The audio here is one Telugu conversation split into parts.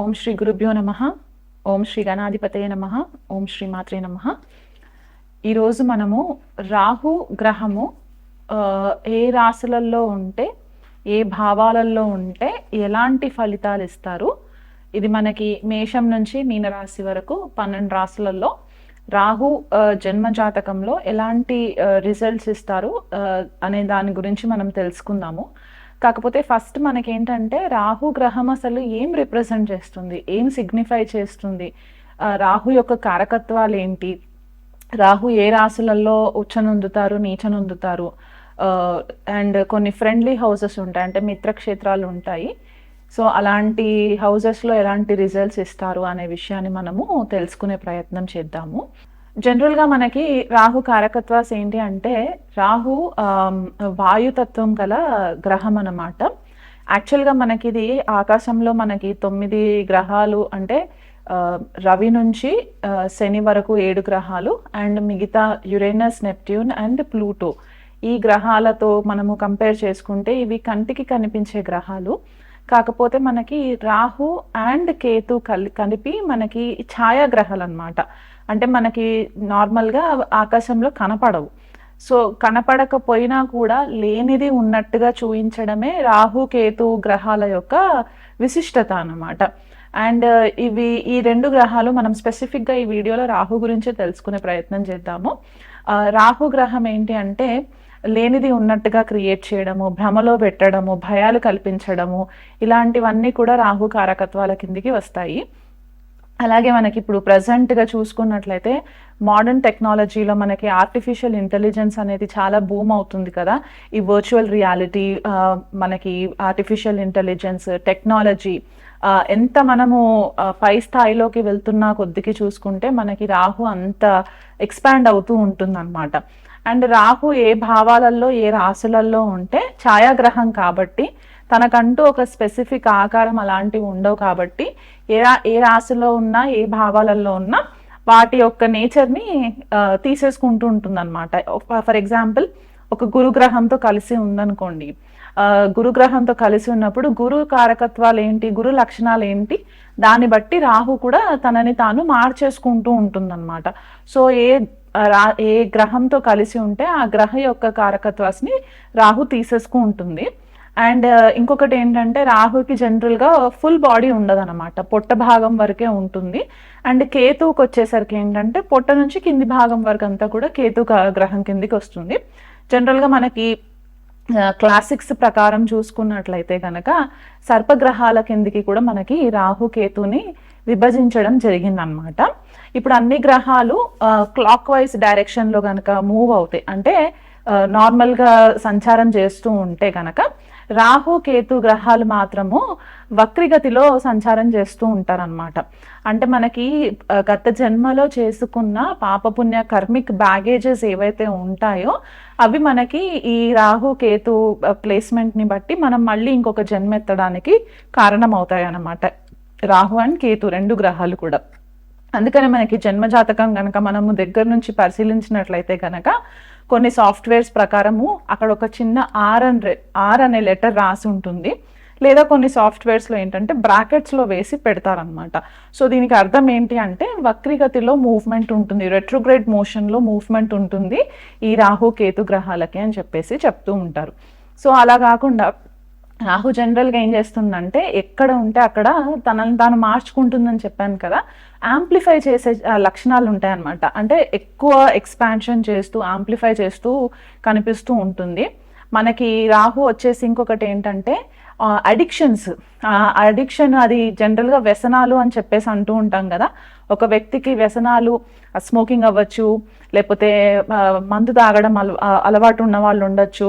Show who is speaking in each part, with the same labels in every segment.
Speaker 1: ఓం శ్రీ గురుభ్యో నమ. ఓం శ్రీ గణాధిపతయ నమ. ఓం శ్రీ మాత్రే నమ. ఈరోజు మనము రాహు గ్రహము ఏ రాశులలో ఉంటే ఏ భావాలలో ఉంటే ఎలాంటి ఫలితాలు ఇస్తారు? ఇది మనకి మేషం నుంచి మీనరాశి వరకు పన్నెండు రాశులలో రాహు జన్మ జాతకంలో ఎలాంటి రిజల్ట్స్ ఇస్తారు అనే దాని గురించి మనం తెలుసుకుందాము. కాకపోతే ఫస్ట్ మనకేంటంటే రాహు గ్రహం అసలు ఏం రిప్రజెంట్ చేస్తుంది? ఏం సిగ్నిఫై చేస్తుంది? రాహు యొక్క కారకత్వాలు ఏంటి రాహు ఏ రాశులలో ఉచ్చనొందుతారు నీచనొందుతారు? అండ్ కొన్ని ఫ్రెండ్లీ హౌసెస్ ఉంటాయి అంటే మిత్రక్షేత్రాలు ఉంటాయి. సో అలాంటి హౌసెస్లో ఎలాంటి రిజల్ట్స్ ఇస్తారు అనే విషయాన్ని మనము తెలుసుకునే ప్రయత్నం చేద్దాము. జనరల్గా మనకి రాహు కారకత్వాస్ ఏంటి అంటే రాహు వాయుతత్వం గల గ్రహం అన్నమాట. యాక్చువల్గా మనకి ఇది ఆకాశంలో మనకి తొమ్మిది గ్రహాలు అంటే రవి నుంచి శని వరకు ఏడు గ్రహాలు అండ్ మిగతా యురేనస్ నెప్ట్యూన్ అండ్ ప్లూటో. ఈ గ్రహాలతో మనము కంపేర్ చేసుకుంటే ఇవి కంటికి కనిపించే గ్రహాలు. కాకపోతే మనకి రాహు అండ్ కేతు కలి కలిపి మనకి ఛాయాగ్రహాలు అనమాట అంటే మనకి నార్మల్గా ఆకాశంలో కనపడవు. సో కనపడకపోయినా కూడా లేనిది ఉన్నట్టుగా చూపించడమే రాహు కేతు గ్రహాల యొక్క విశిష్టత అన్నమాట. అండ్ ఇవి ఈ రెండు గ్రహాలు మనం స్పెసిఫిక్గా ఈ వీడియోలో రాహు గురించి తెలుసుకునే ప్రయత్నం చేద్దాము. రాహు గ్రహం ఏంటి అంటే లేనిది ఉన్నట్టుగా క్రియేట్ చేయడము భ్రమలో పెట్టడము భయాలు కల్పించడము ఇలాంటివన్నీ కూడా రాహు కారకత్వాల కిందికి వస్తాయి. అలాగే మనకి ఇప్పుడు ప్రజెంట్గా చూసుకున్నట్లయితే మోడర్న్ టెక్నాలజీలో మనకి ఆర్టిఫిషియల్ ఇంటెలిజెన్స్ అనేది చాలా బూమ్ అవుతుంది కదా. ఈ వర్చువల్ రియాలిటీ మనకి ఆర్టిఫిషియల్ ఇంటెలిజెన్స్ టెక్నాలజీ ఎంత మనము పై స్థాయిలోకి వెళ్తున్నా కొద్దికి చూసుకుంటే మనకి రాహు అంత ఎక్స్పాండ్ అవుతూ ఉంటుంది అండ్ రాహు ఏ భావాలలో ఏ రాశులలో ఉంటే ఛాయాగ్రహం కాబట్టి తనకంటూ ఒక స్పెసిఫిక్ ఆకారం అలాంటివి ఉండవు కాబట్టి ఏ రా ఏ రాశిలో ఉన్నా ఏ భావాలలో ఉన్నా వాటి యొక్క నేచర్ని తీసేసుకుంటూ ఉంటుంది అనమాట ఫర్ ఎగ్జాంపుల్ ఒక గురుగ్రహంతో కలిసి ఉందనుకోండి. గురుగ్రహంతో కలిసి ఉన్నప్పుడు గురు కారకత్వాలు ఏంటి గురు లక్షణాలు ఏంటి దాన్ని బట్టి రాహు కూడా తనని తాను మార్చేసుకుంటూ ఉంటుందన్నమాట. సో ఏ రా ఏ గ్రహంతో కలిసి ఉంటే ఆ గ్రహ యొక్క కారకత్వాస్ని రాహు తీసేసుకు ఉంటుంది. అండ్ ఇంకొకటి ఏంటంటే రాహుకి జనరల్గా ఫుల్ బాడీ ఉండదన్నమాట. పొట్ట భాగం వరకే ఉంటుంది. అండ్ కేతువుకి వచ్చేసరికి ఏంటంటే పొట్ట నుంచి కింది భాగం వరకు అంతా కూడా కేతు గ్రహం కిందికి వస్తుంది. జనరల్గా మనకి క్లాసిక్స్ ప్రకారం చూసుకున్నట్లయితే కనుక సర్పగ్రహాల కిందికి కూడా మనకి రాహు కేతుని విభజించడం జరిగిందనమాట ఇప్పుడు అన్ని గ్రహాలు క్లాక్ వైజ్ డైరెక్షన్లో కనుక మూవ్ అవుతాయి. అంటే నార్మల్గా సంచారం చేస్తూ ఉంటే కనుక రాహు కేతు గ్రహాలు మాత్రము వక్రిగతిలో సంచారం చేస్తూ ఉంటారనమాట అంటే మనకి గత జన్మలో చేసుకున్న పాపపుణ్య కర్మిక్ బ్యాగేజెస్ ఏవైతే ఉంటాయో అవి మనకి ఈ రాహు కేతు ప్లేస్మెంట్ని బట్టి మనం మళ్ళీ ఇంకొక జన్మ ఎత్తడానికి కారణమవుతాయి అన్నమాట రాహు అండ్ కేతు రెండు గ్రహాలు కూడా. అందుకని మనకి జన్మజాతకం కనుక మనము దగ్గర నుంచి పరిశీలించినట్లయితే కనుక కొన్ని సాఫ్ట్వేర్స్ ప్రకారము అక్కడ ఒక చిన్న ఆర్ అన్ ఆర్ అనే లెటర్ రాసి ఉంటుంది. లేదా కొన్ని సాఫ్ట్వేర్స్లో ఏంటంటే బ్రాకెట్స్లో వేసి పెడతారనమాట సో దీనికి అర్థం ఏంటి అంటే వక్రిగతిలో మూవ్మెంట్ ఉంటుంది. రెట్రోగ్రేడ్ మోషన్లో మూవ్మెంట్ ఉంటుంది ఈ రాహు కేతు గ్రహాలకి అని చెప్పేసి చెప్తూ ఉంటారు. సో అలా కాకుండా రాహు జనరల్గా ఏం చేస్తుందంటే ఎక్కడ ఉంటే అక్కడ తనని తాను మార్చుకుంటుందని చెప్పాను కదా యాంప్లిఫై చేసే లక్షణాలు ఉంటాయన్నమాట. అంటే ఎక్కువ ఎక్స్పాన్షన్ చేస్తూ యాంప్లిఫై చేస్తూ కనిపిస్తూ ఉంటుంది. మనకి రాహు వచ్చేసి ఇంకొకటి ఏంటంటే అడిక్షన్స్ అడిక్షన్ అది జనరల్గా వ్యసనాలు అని చెప్పేసి అంటూ ఉంటాం కదా. ఒక వ్యక్తికి వ్యసనాలు స్మోకింగ్ అవ్వచ్చు లేకపోతే మందు తాగడం అల అలవాటు ఉన్న వాళ్ళు ఉండొచ్చు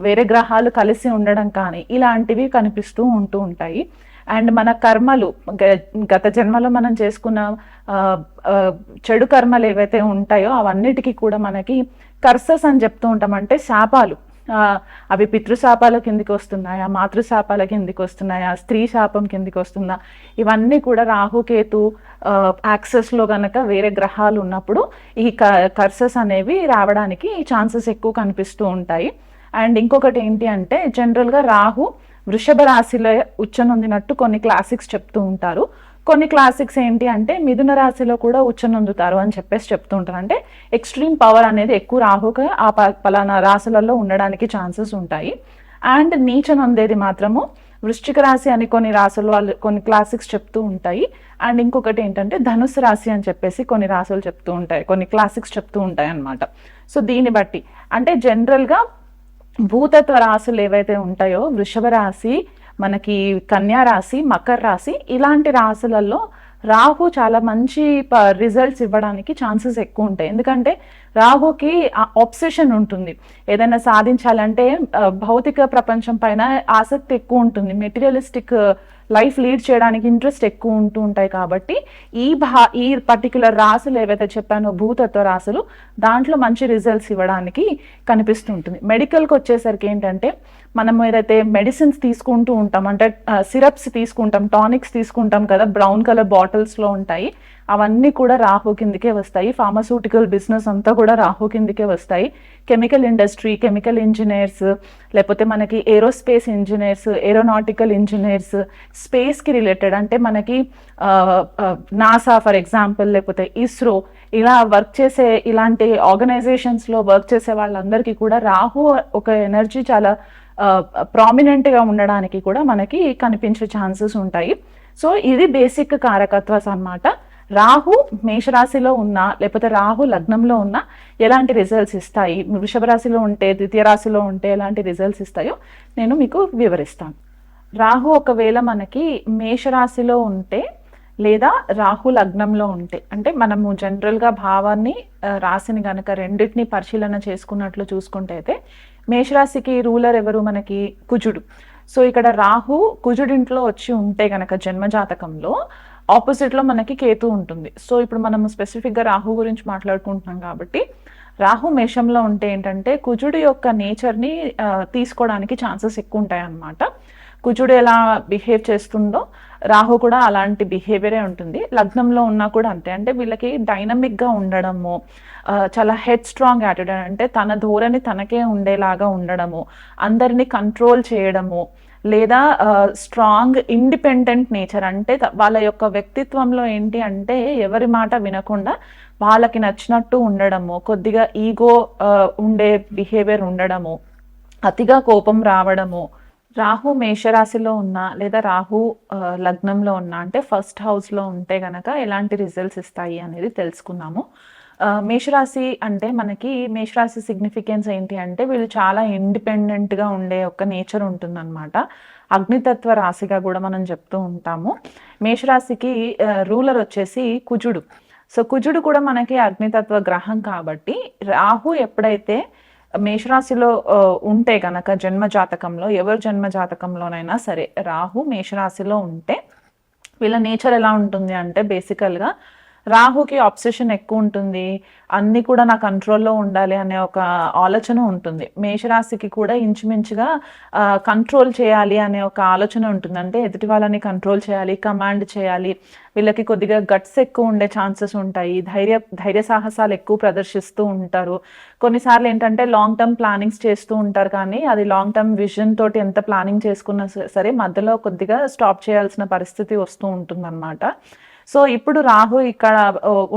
Speaker 1: వేరే గ్రహాలు కలిసి ఉండడం కానీ ఇలాంటివి కనిపిస్తూ ఉంటూ ఉంటాయి. అండ్ మన కర్మలు గ- గత జన్మలో మనం చేసుకున్న చెడు కర్మలు ఏవైతే ఉంటాయో అవన్నిటికీ కూడా మనకి కర్సస్ అని చెప్తూ ఉంటాం. అంటే శాపాలు. అవి పితృశాపాల కిందికి వస్తున్నాయా మాతృశాపాల కిందికి వస్తున్నాయా స్త్రీ శాపం కిందికి వస్తుందా? ఇవన్నీ కూడా రాహుకేతు యాక్సెస్లో కనుక వేరే గ్రహాలు ఉన్నప్పుడు ఈ కర్సస్ అనేవి రావడానికి ఛాన్సెస్ ఎక్కువ కనిపిస్తూ ఉంటాయి. అండ్ ఇంకొకటి ఏంటి అంటే జనరల్గా రాహు వృషభ రాశిలో ఉచ్చనొందినట్టు కొన్ని క్లాసిక్స్ చెప్తూ ఉంటారు. కొన్ని క్లాసిక్స్ ఏంటి అంటే మిథున రాశిలో కూడా ఉచ్చనొందుతారు అని చెప్పేసి చెప్తూ ఉంటారు. అంటే ఎక్స్ట్రీమ్ పవర్ అనేది ఎక్కువ రాహుక ఆ పలానా రాశులలో ఉండడానికి ఛాన్సెస్ ఉంటాయి. అండ్ నీచనొందేది మాత్రము వృశ్చిక రాశి అని కొన్ని రాసులు వాళ్ళు కొన్ని క్లాసిక్స్ చెప్తూ ఉంటాయి. అండ్ ఇంకొకటి ఏంటంటే ధనుసు రాశి అని చెప్పేసి కొన్ని రాసులు చెప్తూ ఉంటాయి. కొన్ని క్లాసిక్స్ చెప్తూ ఉంటాయి అన్నమాట సో దీన్ని బట్టి అంటే జనరల్గా భూతత్వ రాశులు ఏవైతే ఉంటాయో వృషభ రాశి మనకి కన్యా రాశి మకర రాశి ఇలాంటి రాశులలో రాహు చాలా మంచి రిజల్ట్స్ ఇవ్వడానికి ఛాన్సెస్ ఎక్కువ ఉంటాయి. ఎందుకంటే రాహుకి ఆబ్సెషన్ ఉంటుంది. ఏదైనా సాధించాలంటే భౌతిక ప్రపంచం పైన ఆసక్తి ఎక్కువ ఉంటుంది. మెటీరియలిస్టిక్ లైఫ్ లీడ్ చేయడానికి ఇంట్రెస్ట్ ఎక్కువ ఉంటూ ఉంటాయి కాబట్టి ఈ భా ఈ పర్టికులర్ రాసులు ఏవైతే చెప్పానో భూతత్వ రాసులు దాంట్లో మంచి రిజల్ట్స్ ఇవ్వడానికి కనిపిస్తుంటుంది. మెడికల్కి వచ్చేసరికి ఏంటంటే మనం ఏదైతే మెడిసిన్స్ తీసుకుంటూ ఉంటాం అంటే సిరప్స్ తీసుకుంటాం టానిక్స్ తీసుకుంటాం కదా బ్రౌన్ కలర్ బాటిల్స్లో ఉంటాయి అవన్నీ కూడా రాహు కిందకే వస్తాయి. ఫార్మస్యూటికల్ బిజినెస్ అంతా కూడా రాహు కిందకే వస్తాయి. కెమికల్ ఇండస్ట్రీ కెమికల్ ఇంజనీర్స్ లేకపోతే మనకి ఏరోస్పేస్ ఇంజనీర్స్ ఏరోనాటికల్ ఇంజనీర్స్ స్పేస్కి రిలేటెడ్ అంటే మనకి నాసా ఫర్ ఎగ్జాంపుల్ లేకపోతే ఇస్రో ఇలా వర్క్ చేసే ఇలాంటి ఆర్గనైజేషన్స్లో వర్క్ చేసే వాళ్ళందరికీ కూడా రాహు ఒక ఎనర్జీ చాలా ప్రామినెంట్గా ఉండడానికి కూడా మనకి కనిపించే ఛాన్సెస్ ఉంటాయి. సో ఇది బేసిక్ కారకత్వాస్ అన్నమాట. రాహు మేషరాశిలో ఉన్నా లేకపోతే రాహు లగ్నంలో ఉన్నా ఎలాంటి రిజల్ట్స్ ఇస్తాయి? వృషభ రాశిలో ఉంటే ద్వితీయ రాశిలో ఉంటే ఎలాంటి రిజల్ట్స్ ఇస్తాయో నేను మీకు వివరిస్తాను. రాహు ఒకవేళ మనకి మేషరాశిలో ఉంటే లేదా రాహు లగ్నంలో ఉంటే అంటే మనము జనరల్గా భావాన్ని రాశిని గనక రెండింటిని పరిశీలన చేసుకున్నట్లు చూసుకుంటే అయితే మేషరాశికి రూలర్ ఎవరు? మనకి కుజుడు. సో ఇక్కడ రాహు కుజుడింట్లో వచ్చి ఉంటే గనక జన్మజాతకంలో ఆపోజిట్లో మనకి కేతు ఉంటుంది. సో ఇప్పుడు మనం స్పెసిఫిక్గా రాహు గురించి మాట్లాడుకుంటున్నాం కాబట్టి రాహు మేషంలో ఉంటే ఏంటంటే కుజుడు యొక్క నేచర్ని తీసుకోవడానికి ఛాన్సెస్ ఎక్కువ ఉంటాయి అన్నమాట. కుజుడు ఎలా బిహేవ్ చేస్తుందో రాహు కూడా అలాంటి బిహేవియరే ఉంటుంది. లగ్నంలో ఉన్నా కూడా అంతే. అంటే వీళ్ళకి డైనమిక్గా ఉండడము చాలా హెడ్ స్ట్రాంగ్ యాటిట్యూడ్ అంటే తన ధోరణి తనకే ఉండేలాగా ఉండడము అందరినీ కంట్రోల్ చేయడము లేదా స్ట్రాంగ్ ఇండిపెండెంట్ నేచర్ అంటే వాళ్ళ యొక్క వ్యక్తిత్వంలో ఏంటి అంటే ఎవరి మాట వినకుండా వాళ్ళకి నచ్చినట్టు ఉండడము కొద్దిగా ఈగో ఉండే బిహేవియర్ ఉండడము అతిగా కోపం రావడము. రాహు మేషరాశిలో ఉన్న లేదా రాహు లగ్నంలో ఉన్న అంటే ఫస్ట్ హౌస్లో ఉంటే గనక ఎలాంటి రిజల్ట్స్ ఇస్తాయి అనేది తెలుసుకున్నాము. మేషరాశి అంటే మనకి మేషరాశి సిగ్నిఫికెన్స్ ఏంటి అంటే వీళ్ళు చాలా ఇండిపెండెంట్గా ఉండే ఒక నేచర్ ఉంటుందన్నమాట. అగ్నితత్వ రాశిగా కూడా మనం చెప్తూ ఉంటాము. మేషరాశికి రూలర్ వచ్చేసి కుజుడు. సో కుజుడు కూడా మనకి అగ్నితత్వ గ్రహం కాబట్టి రాహు ఎప్పుడైతే మేషరాశిలో ఉంటే గనక జన్మ జాతకంలో ఎవరి జన్మ జాతకంలోనైనా సరే రాహు మేషరాశిలో ఉంటే వీళ్ళ నేచర్ ఎలా ఉంటుంది అంటే బేసికల్గా రాహుకి ఆబ్సెషన్ ఎక్కువ ఉంటుంది. అన్నీ కూడా నా కంట్రోల్లో ఉండాలి అనే ఒక ఆలోచన ఉంటుంది. మేషరాశికి కూడా ఇంచుమించుగా కంట్రోల్ చేయాలి అనే ఒక ఆలోచన ఉంటుంది. అంటే ఎదుటి వాళ్ళని కంట్రోల్ చేయాలి కమాండ్ చేయాలి. వీళ్ళకి కొద్దిగా గట్స్ ఎక్కువ ఉండే ఛాన్సెస్ ఉంటాయి. ధైర్య ధైర్య సాహసాలు ఎక్కువ ప్రదర్శిస్తూ ఉంటారు. కొన్నిసార్లు ఏంటంటే లాంగ్ టర్మ్ ప్లానింగ్స్ చేస్తూ ఉంటారు కానీ అది లాంగ్ టర్మ్ విజన్ తోటి ఎంత ప్లానింగ్ చేసుకున్నా సరే మధ్యలో కొద్దిగా స్టాప్ చేయాల్సిన పరిస్థితి వస్తూ ఉంటుందన్నమాట. సో ఇప్పుడు రాహు ఇక్కడ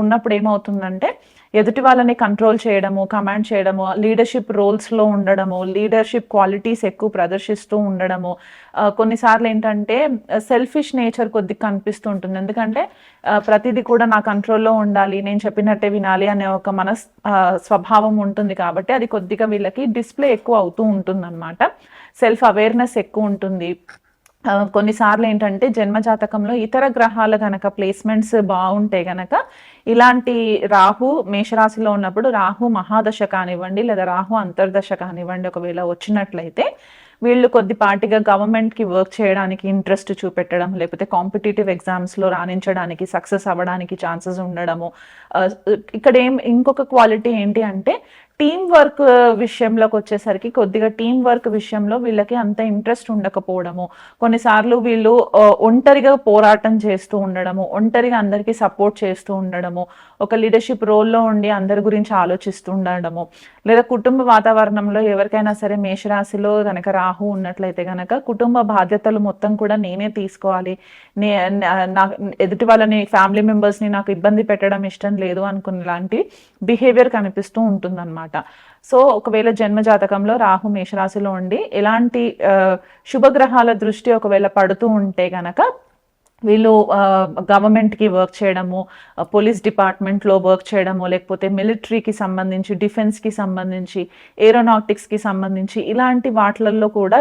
Speaker 1: ఉన్నప్పుడు ఏమవుతుందంటే ఎదుటి వాళ్ళని కంట్రోల్ చేయడము కమాండ్ చేయడము లీడర్షిప్ రోల్స్లో ఉండడము లీడర్షిప్ క్వాలిటీస్ ఎక్కువ ప్రదర్శిస్తూ ఉండడము కొన్నిసార్లు ఏంటంటే సెల్ఫిష్ నేచర్ కొద్దిగా కనిపిస్తూ ఉంటుంది. ఎందుకంటే ప్రతిదీ కూడా నా కంట్రోల్లో ఉండాలి నేను చెప్పినట్టే వినాలి అనే ఒక మన స్వభావం ఉంటుంది కాబట్టి అది కొద్దిగా వీళ్ళకి డిస్ప్లే ఎక్కువ అవుతూ ఉంటుంది అనమాట సెల్ఫ్ అవేర్నెస్ ఎక్కువ ఉంటుంది. కొన్నిసార్లు ఏంటంటే జన్మ జాతకంలో ఇతర గ్రహాల గనక ప్లేస్మెంట్స్ బాగుంటే గనక ఇలాంటి రాహు మేషరాశిలో ఉన్నప్పుడు రాహు మహాదశ కానివ్వండి లేదా రాహు అంతర్దశ కానివ్వండి ఒకవేళ వచ్చినట్లయితే వీళ్ళు కొద్దిపాటిగా గవర్నమెంట్కి వర్క్ చేయడానికి ఇంట్రెస్ట్ చూపెట్టడం లేకపోతే కాంపిటేటివ్ ఎగ్జామ్స్లో రాణించడానికి సక్సెస్ అవ్వడానికి ఛాన్సెస్ ఉండడము. ఇక్కడ ఏం ఇంకొక క్వాలిటీ ఏంటి అంటే టీం వర్క్ విషయంలోకి వచ్చేసరికి కొద్దిగా టీం వర్క్ విషయంలో వీళ్ళకి అంత ఇంట్రెస్ట్ ఉండకపోవడము. కొన్నిసార్లు వీళ్ళు ఒంటరిగా పోరాటం చేస్తూ ఉండడము ఒంటరిగా అందరికీ సపోర్ట్ చేస్తూ ఉండడము ఒక లీడర్షిప్ రోల్లో ఉండి అందరి గురించి ఆలోచిస్తూ ఉండడము లేదా కుటుంబ వాతావరణంలో ఎవరికైనా సరే మేషరాశిలో కనుక రాహు ఉన్నట్లయితే కనుక కుటుంబ బాధ్యతలు మొత్తం కూడా నేనే తీసుకోవాలి. నే నా- ఎదుటి వాళ్ళని ఫ్యామిలీ మెంబర్స్ని నాకు ఇబ్బంది పెట్టడం ఇష్టం లేదు అనుకున్న లాంటి బిహేవియర్ కనిపిస్తూ ఉంటుందన్నమాట. సో ఒకవేళ జన్మ జాతకంలో రాహు మేషరాశిలో ఉండి ఎలాంటి శుభగ్రహాల దృష్టి ఒకవేళ పడుతూ ఉంటే గనక వీళ్ళు గవర్నమెంట్కి వర్క్ చేయడము పోలీస్ డిపార్ట్మెంట్లో వర్క్ చేయడము లేకపోతే మిలిటరీకి సంబంధించి డిఫెన్స్కి సంబంధించి ఏరోనాటిక్స్కి సంబంధించి ఇలాంటి వాటిలలో కూడా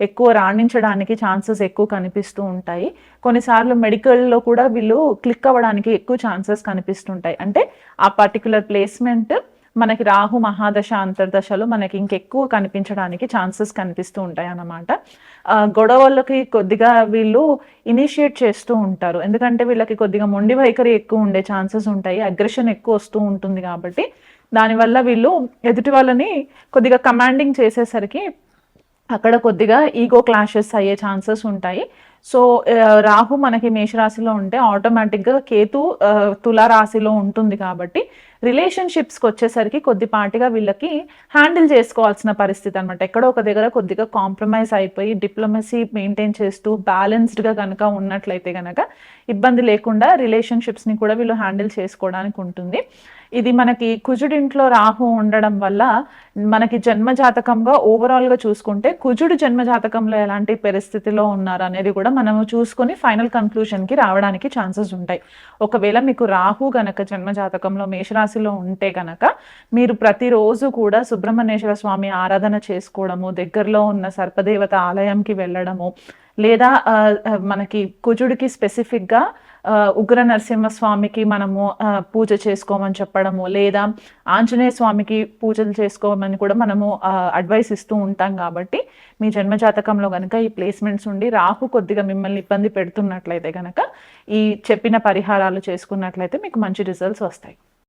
Speaker 1: ఎక్కువ రాణించడానికి ఛాన్సెస్ ఎక్కువ కనిపిస్తూ ఉంటాయి. కొన్నిసార్లు మెడికల్లో కూడా వీళ్ళు క్లిక్ అవ్వడానికి ఎక్కువ ఛాన్సెస్ కనిపిస్తుంటాయి. అంటే ఆ పర్టికులర్ ప్లేస్మెంట్ మనకి రాహు మహాదశ అంతర్దశలో మనకి ఇంకెక్కువ కనిపించడానికి ఛాన్సెస్ కనిపిస్తూ ఉంటాయి అన్నమాట. ఆ, గొడవలకి కొద్దిగా వీళ్ళు ఇనిషియేట్ చేస్తూ ఉంటారు. ఎందుకంటే వీళ్ళకి కొద్దిగా మొండి వైఖరి ఎక్కువ ఉండే ఛాన్సెస్ ఉంటాయి అగ్రెషన్ ఎక్కువ వస్తూ ఉంటుంది కాబట్టి దానివల్ల వీళ్ళు ఎదుటి వాళ్ళని కొద్దిగా కమాండింగ్ చేసేసరికి అక్కడ కొద్దిగా ఈగో క్లాషెస్ అయ్యే ఛాన్సెస్ ఉంటాయి. సో రాహు మనకి మేషరాశిలో ఉంటే ఆటోమేటిక్గా కేతు తులారాశిలో ఉంటుంది కాబట్టి రిలేషన్షిప్స్కి వచ్చేసరికి కొద్దిపాటిగా వీళ్ళకి హ్యాండిల్ చేసుకోవాల్సిన పరిస్థితి అనమాట ఎక్కడో ఒక దగ్గర కొద్దిగా కాంప్రమైజ్ అయిపోయి డిప్లొమసీ మెయింటైన్ చేస్తూ బ్యాలెన్స్డ్గా కనుక ఉన్నట్లయితే కనుక ఇబ్బంది లేకుండా రిలేషన్షిప్స్ని కూడా వీళ్ళు హ్యాండిల్ చేసుకోవడానికి ఉంటుంది. ఇది మనకి కుజుడింట్లో రాహు ఉండడం వల్ల మనకి జన్మ జాతకంగా ఓవరాల్గా చూసుకుంటే కుజుడు జన్మ జాతకంలో ఎలాంటి పరిస్థితిలో ఉన్నారు అనేది కూడా మనము చూసుకొని ఫైనల్ కన్క్లూషన్కి రావడానికి ఛాన్సెస్ ఉంటాయి. ఒకవేళ మీకు రాహు గనక జన్మ జాతకంలో మేషరాశిలో ఉంటే గనక మీరు ప్రతిరోజు కూడా సుబ్రహ్మణ్యేశ్వర స్వామి ఆరాధన చేసుకోవడము దగ్గరలో ఉన్న సర్పదేవత ఆలయంకి వెళ్ళడము లేదా మనకి కుజుడికి స్పెసిఫిక్గా ఉగ్ర నరసింహస్వామికి మనము పూజ చేసుకోమని చెప్పడము లేదా ఆంజనేయ స్వామికి పూజలు చేసుకోమని కూడా మనము అడ్వైస్ ఇస్తూ ఉంటాం కాబట్టి మీ జన్మజాతకంలో కనుక ఈ ప్లేస్మెంట్స్ ఉండి రాహు కొద్దిగా మిమ్మల్ని ఇబ్బంది పెడుతున్నట్లయితే కనుక ఈ చెప్పిన పరిహారాలు చేసుకున్నట్లయితే మీకు మంచి రిజల్ట్స్ వస్తాయి.